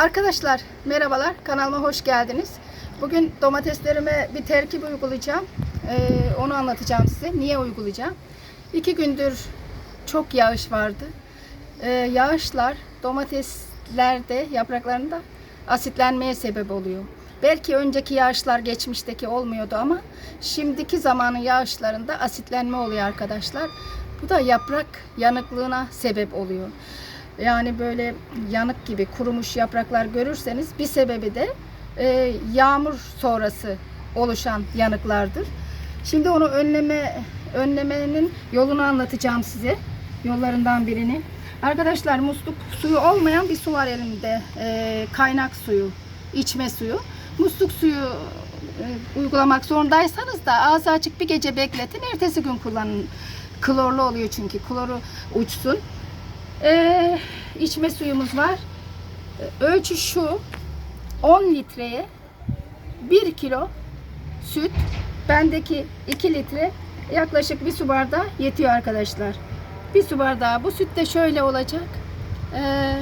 Arkadaşlar merhabalar kanalıma hoş geldiniz. Bugün domateslerime bir terkip uygulayacağım. Ee, onu anlatacağım size. Niye uygulayacağım? İki gündür çok yağış vardı. Ee, yağışlar domateslerde yapraklarında asitlenmeye sebep oluyor. Belki önceki yağışlar geçmişteki olmuyordu ama şimdiki zamanın yağışlarında asitlenme oluyor arkadaşlar. Bu da yaprak yanıklığına sebep oluyor. Yani böyle yanık gibi kurumuş yapraklar görürseniz bir sebebi de e, yağmur sonrası oluşan yanıklardır. Şimdi onu önleme önlemenin yolunu anlatacağım size. Yollarından birini. Arkadaşlar musluk suyu olmayan bir su var elimde. E, kaynak suyu, içme suyu. Musluk suyu e, uygulamak zorundaysanız da ağzı açık bir gece bekletin. Ertesi gün kullanın. Klorlu oluyor çünkü. Kloru uçsun. Ee, içme suyumuz var. Ee, Ölçü şu. 10 litreye 1 kilo süt. Bendeki 2 litre yaklaşık bir su bardağı yetiyor arkadaşlar. Bir su bardağı. Bu süt de şöyle olacak. Ee,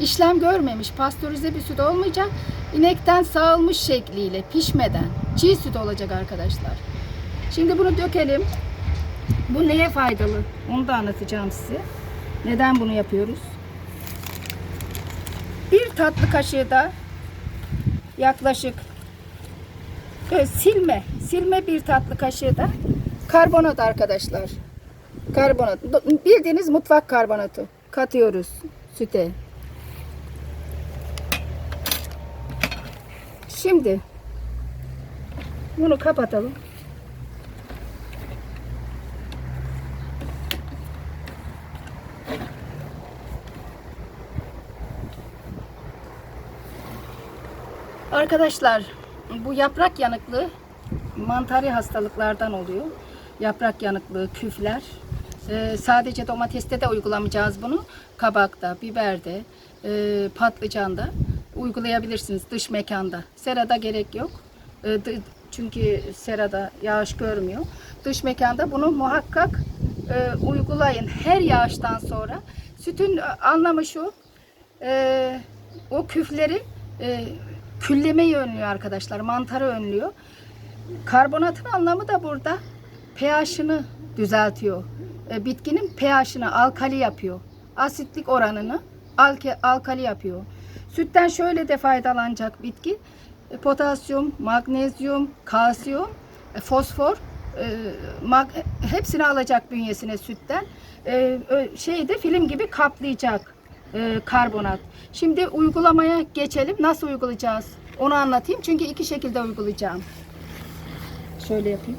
işlem görmemiş. Pastörize bir süt olmayacak. İnekten sağılmış şekliyle pişmeden çiğ süt olacak arkadaşlar. Şimdi bunu dökelim. Bu neye faydalı? Onu da anlatacağım size. Neden bunu yapıyoruz? Bir tatlı kaşığı da yaklaşık böyle silme, silme bir tatlı kaşığı da karbonat arkadaşlar. Karbonat. Bildiğiniz mutfak karbonatı katıyoruz süte. Şimdi bunu kapatalım. Arkadaşlar bu yaprak yanıklığı mantari hastalıklardan oluyor. Yaprak yanıklığı, küfler. Ee, sadece domateste de uygulamayacağız bunu. Kabakta, biberde, e, patlıcanda uygulayabilirsiniz dış mekanda. Serada gerek yok. E, çünkü serada yağış görmüyor. Dış mekanda bunu muhakkak e, uygulayın. Her yağıştan sonra sütün e, anlamı şu. e, o küfleri e, küllemeyi önlüyor arkadaşlar. Mantarı önlüyor. Karbonatın anlamı da burada pH'ını düzeltiyor. E, bitkinin pH'ını alkali yapıyor. Asitlik oranını alkali yapıyor. Sütten şöyle de faydalanacak bitki. E, potasyum, magnezyum, kalsiyum, e, fosfor hepsini alacak bünyesine sütten. E, ö- şeyi de film gibi kaplayacak e, karbonat. Şimdi uygulamaya geçelim. Nasıl uygulayacağız? Onu anlatayım. Çünkü iki şekilde uygulayacağım. Şöyle yapayım.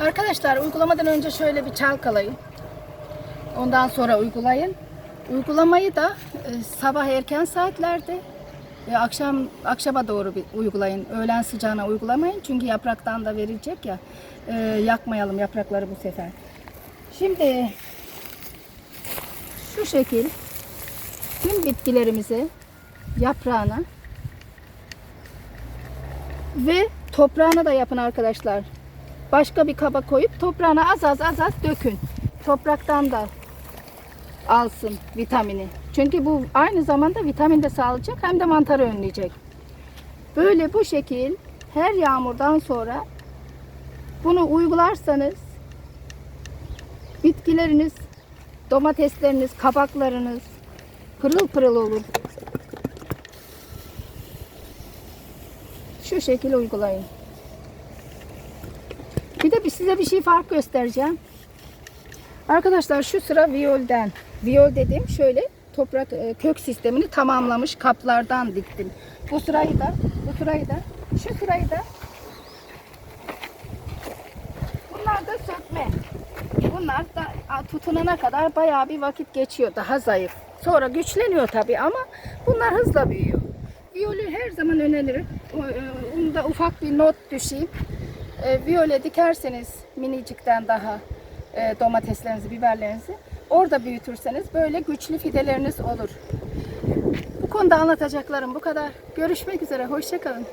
Arkadaşlar uygulamadan önce şöyle bir çalkalayın. Ondan sonra uygulayın. Uygulamayı da e, sabah erken saatlerde ve akşam akşama doğru bir uygulayın. Öğlen sıcağına uygulamayın. Çünkü yapraktan da verilecek ya. E, yakmayalım yaprakları bu sefer. Şimdi şu şekil tüm bitkilerimizi yaprağına ve toprağına da yapın arkadaşlar. Başka bir kaba koyup toprağına az az az az dökün. Topraktan da alsın vitamini. Çünkü bu aynı zamanda vitamin de sağlayacak hem de mantarı önleyecek. Böyle bu şekil her yağmurdan sonra bunu uygularsanız bitkileriniz, domatesleriniz, kabaklarınız pırıl pırıl olur. Şu şekil uygulayın. Bir de size bir şey fark göstereceğim. Arkadaşlar şu sıra viyolden. Viyol dediğim şöyle toprak e, kök sistemini tamamlamış kaplardan diktim. Bu sırayı da, bu sırayı da, şu sırayı da bunlar da sökme. Bunlar da tutunana kadar bayağı bir vakit geçiyor. Daha zayıf. Sonra güçleniyor tabii ama bunlar hızla büyüyor. Viyolü her zaman öneririm. E, onu da ufak bir not düşeyim. E, viyole dikerseniz minicikten daha e, domateslerinizi, biberlerinizi orada büyütürseniz böyle güçlü fideleriniz olur. Bu konuda anlatacaklarım bu kadar. Görüşmek üzere. Hoşçakalın.